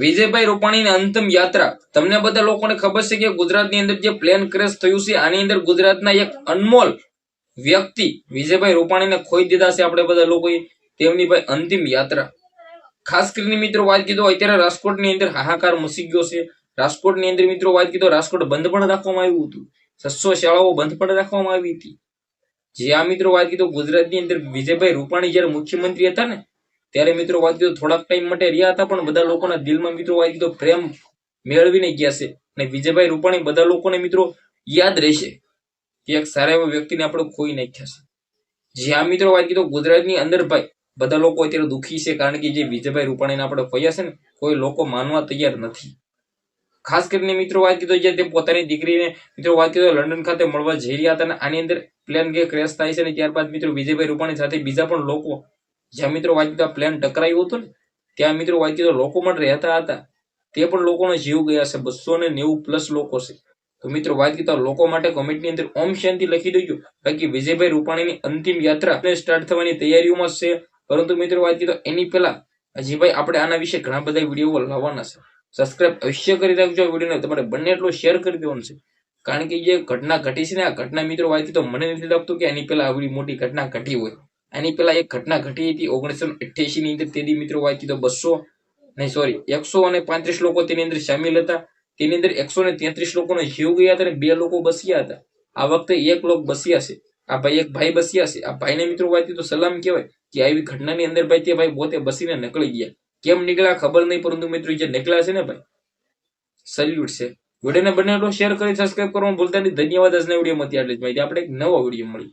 વિજયભાઈ રૂપાણીની અંતિમ યાત્રા. તમને બધા લોકોને ખબર છે કે ગુજરાતની અંદર જે પ્લેન ક્રેશ થયું છે, આની અંદર ગુજરાતના એક અનમોલ વ્યક્તિ વિજયભાઈ રૂપાણીને ખોઈ દીધા છે આપણે બધા લોકોએ તેમની ભાઈ અંતિમ યાત્રા. ખાસ કરીને મિત્રો વાત કીધો, અત્યારે રાજકોટની અંદર હાહાકાર મસી ગયો છે. રાજકોટની અંદર મિત્રો વાત કીધો, રાજકોટ બંધ પણ રાખવામાં આવ્યું હતું. છસો શાળાઓ બંધ પણ રાખવામાં આવી હતી. જે આ મિત્રો વાત કીધો, ગુજરાતની અંદર વિજયભાઈ રૂપાણી જયારે મુખ્યમંત્રી હતા ને ત્યારે મિત્રો વાત કીધો થોડાક ટાઈમ માટે રહ્યા હતા, પણ બધા લોકોના દિલમાં મિત્રો વાત કીધો પ્રેમ મેળવીને ગયા છે. અને વિજયભાઈ રૂપાણી બધા લોકોને મિત્રો યાદ રહેશે કે એક સારા એવા વ્યક્તિને આપણે ખોઈ નાખ્યા છે. જ્યાં મિત્રો વાત કીધું ગુજરાતની અંદર ભાઈ, બધા લોકો અત્યારે દુઃખી છે, કારણ કે જે વિજયભાઈ રૂપાણીને આપણે ખોયા છે ને, કોઈ લોકો માનવા તૈયાર નથી. ખાસ કરીને મિત્રો વાત કીધો જે તે પોતાની દીકરીને મિત્રો વાત કીધો લંડન ખાતે મળવા જઈ રહ્યા હતા અને આની અંદર પ્લેન કે ક્રેશ થાય છે અને ત્યારબાદ મિત્રો વિજયભાઈ રૂપાણી સાથે બીજા પણ લોકો જ્યાં મિત્રો વાંચતા પ્લેન ટકરાયું હતું ને, ત્યાં મિત્રો વાંચી લોકો પણ રહેતા હતા. તે પણ લોકોનો જીવ ગયા છે. બસો ને નેવું પ્લસ લોકો છે. તો મિત્રો વાત કરતા લોકો માટે કોમેન્ટની અંદર ઓમ શાંતિ લખી દેજો. બાકી વિજયભાઈ રૂપાણીની અંતિમ યાત્રા સ્ટાર્ટ થવાની તૈયારીઓમાં છે. પરંતુ મિત્રો વાત કરતા એની પહેલા હજીભાઈ આપણે આના વિશે ઘણા બધા વીડિયો લાવવાના છે. સબસ્ક્રાઇબ અવશ્ય કરી રાખજો વિડીયોને. તમારે બંને એટલો શેર કરી દેવાનું છે. કારણ કે જે ઘટના ઘટી છે ને, આ ઘટના મિત્રો વાત તો મને નથી લાગતું કે એની પહેલા આવડી મોટી ઘટના ઘટી હોય. આની પેલા એક ઘટના ઘટી હતી ઓગણીસો અઠ્યાસી ની અંદર. તેની મિત્રો વાંચી તો બસો, નહીં સોરી એકસો અને પાંત્રીસ લોકો તેની અંદર સામેલ હતા. તેની અંદર એકસો ને તેત્રીસ લોકોને જીવ ગયા હતા અને બે લોકો બસ્યા હતા. આ વખતે એક લોકો બસ્યા છે. આ ભાઈ એક ભાઈ બસ્યા છે. આ ભાઈને મિત્રો વાંચી તો સલામ કહેવાય કે આવી ઘટનાની અંદર ભાઈ તે ભાઈ પોતે બસીને નીકળી ગયા. કેમ નીકળ્યા ખબર નહીં, પરંતુ મિત્રો જે નીકળ્યા છે ને ભાઈ સલ્યુટ છે. વિડીયોને બનેલો શેર કરી સબસ્ક્રાઈબ કરવાનું ભૂલતા નહીં. ધન્યવાદ આજના વિડીયોમાં. આટલી જ માહિતી આપણે એક નવો વીડિયો મળી